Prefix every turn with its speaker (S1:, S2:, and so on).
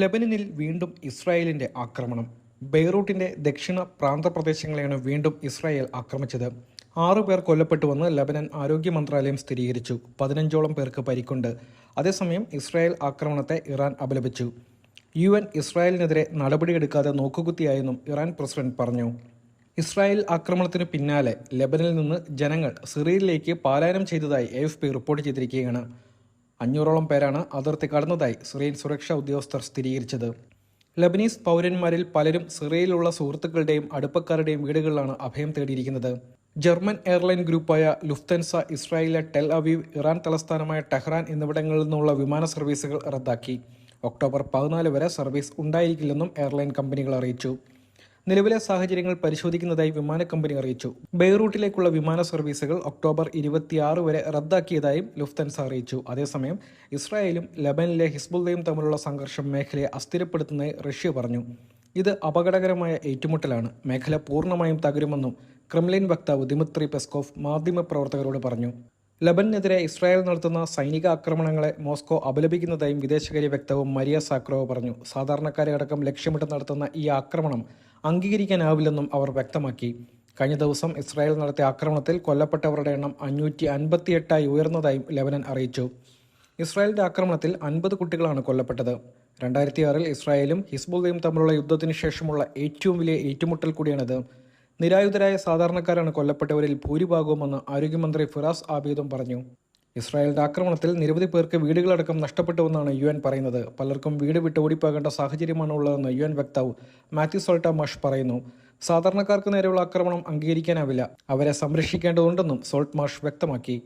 S1: ലെബനനിൽ വീണ്ടും ഇസ്രായേലിന്റെ ആക്രമണം. ബെയ്റൂട്ടിന്റെ ദക്ഷിണ പ്രാന്തപ്രദേശങ്ങളെയാണ് വീണ്ടും ഇസ്രായേൽ ആക്രമിച്ചത്. ആറു പേർ കൊല്ലപ്പെട്ടുവെന്ന് ലബനൻ ആരോഗ്യ മന്ത്രാലയം സ്ഥിരീകരിച്ചു. പതിനഞ്ചോളം പേർക്ക് പരിക്കുണ്ട്. അതേസമയം ഇസ്രായേൽ ആക്രമണത്തെ ഇറാൻ അപലപിച്ചു. യു എൻ ഇസ്രായേലിനെതിരെ നടപടിയെടുക്കാതെ നോക്കുകുത്തിയായെന്നും ഇറാൻ പ്രസിഡന്റ് പറഞ്ഞു. ഇസ്രായേൽ ആക്രമണത്തിന് പിന്നാലെ ലബനിൽ നിന്ന് ജനങ്ങൾ സിറിയയിലേക്ക് പലായനം ചെയ്തതായി എഫ് റിപ്പോർട്ട് ചെയ്തിരിക്കുകയാണ്. അഞ്ഞൂറോളം പേരാണ് അതിർത്തി കടന്നതായി സിറിയൻ സുരക്ഷാ ഉദ്യോഗസ്ഥർ സ്ഥിരീകരിച്ചത്. ലബനീസ് പൗരന്മാരിൽ പലരും സിറിയയിലുള്ള സുഹൃത്തുക്കളുടെയും അടുപ്പക്കാരുടെയും വീടുകളിലാണ് അഭയം തേടിയിരിക്കുന്നത്. ജർമ്മൻ എയർലൈൻ ഗ്രൂപ്പായ ലുഫ്തൻസ ഇസ്രായേലിലെ ടെൽ അവീവ് ഇറാൻ തലസ്ഥാനമായ ടെഹ്റാൻ എന്നിവിടങ്ങളിൽ നിന്നുള്ള വിമാന സർവീസുകൾ റദ്ദാക്കി. ഒക്ടോബർ പതിനാല് വരെ സർവീസ് ഉണ്ടായിരിക്കില്ലെന്നും എയർലൈൻ കമ്പനികൾ അറിയിച്ചു. നിലവിലെ സാഹചര്യങ്ങൾ പരിശോധിക്കുന്നതായി വിമാന കമ്പനി അറിയിച്ചു. ബെയ്റൂട്ടിലേക്കുള്ള വിമാന സർവീസുകൾ ഒക്ടോബർ ഇരുപത്തിയാറ് വരെ റദ്ദാക്കിയതായും ലുഫ്തൻസ് അറിയിച്ചു. അതേസമയം ഇസ്രായേലും ലബനിലെ ഹിസ്ബുള്ളയും തമ്മിലുള്ള സംഘർഷം മേഖലയെ അസ്ഥിരപ്പെടുത്തുന്നതായി റഷ്യ പറഞ്ഞു. ഇത് അപകടകരമായ ഏറ്റുമുട്ടലാണ്. മേഖല പൂർണമായും തകരുമെന്നും ക്രെംലിൻ വക്താവ് ദിമിത്രി പെസ്കോഫ് മാധ്യമപ്രവർത്തകരോട് പറഞ്ഞു. ലബനെതിരെ ഇസ്രായേൽ നടത്തുന്ന സൈനിക ആക്രമണങ്ങളെ മോസ്കോ അപലപിക്കുന്നതായും വിദേശകാര്യ വക്താവ് മരിയ സാക്രോവ് പറഞ്ഞു. സാധാരണക്കാരെ അടക്കം ലക്ഷ്യമിട്ട് നടത്തുന്ന ഈ ആക്രമണം അംഗീകരിക്കാനാവില്ലെന്നും അവർ വ്യക്തമാക്കി. കഴിഞ്ഞ ദിവസം ഇസ്രായേൽ നടത്തിയ ആക്രമണത്തിൽ കൊല്ലപ്പെട്ടവരുടെ എണ്ണം അഞ്ഞൂറ്റി അൻപത്തിയെട്ടായി ഉയർന്നതായും ലെബനൻ അറിയിച്ചു. ഇസ്രായേലിന്റെ ആക്രമണത്തിൽ അൻപത് കുട്ടികളാണ് കൊല്ലപ്പെട്ടത്. രണ്ടായിരത്തി ആറിൽ ഇസ്രായേലും ഹിസ്ബുള്ളയും തമ്മിലുള്ള യുദ്ധത്തിന് ശേഷമുള്ള ഏറ്റവും വലിയ ഏറ്റുമുട്ടൽ കൂടിയാണിത്. നിരായുധരായ സാധാരണക്കാരാണ് കൊല്ലപ്പെട്ടവരിൽ ഭൂരിഭാഗവുമെന്ന് ആരോഗ്യമന്ത്രി ഫിറാസ് ആബീദും പറഞ്ഞു. ഇസ്രായേലിന്റെ ആക്രമണത്തിൽ നിരവധി പേർക്ക് വീടുകളടക്കം നഷ്ടപ്പെട്ടുവെന്നാണ് യു എൻ പറയുന്നത്. പലർക്കും വീട് വിട്ട് ഓടിപ്പോകേണ്ട സാഹചര്യമാണ് ഉള്ളതെന്ന് യു എൻ വക്താവ് മാത്യു സോൾട്ട മഷ് പറയുന്നു. സാധാരണക്കാർക്ക് നേരെയുള്ള ആക്രമണം അംഗീകരിക്കാനാവില്ല. അവരെ സംരക്ഷിക്കേണ്ടതുണ്ടെന്നും സോൾട്ട് മാഷ് വ്യക്തമാക്കി.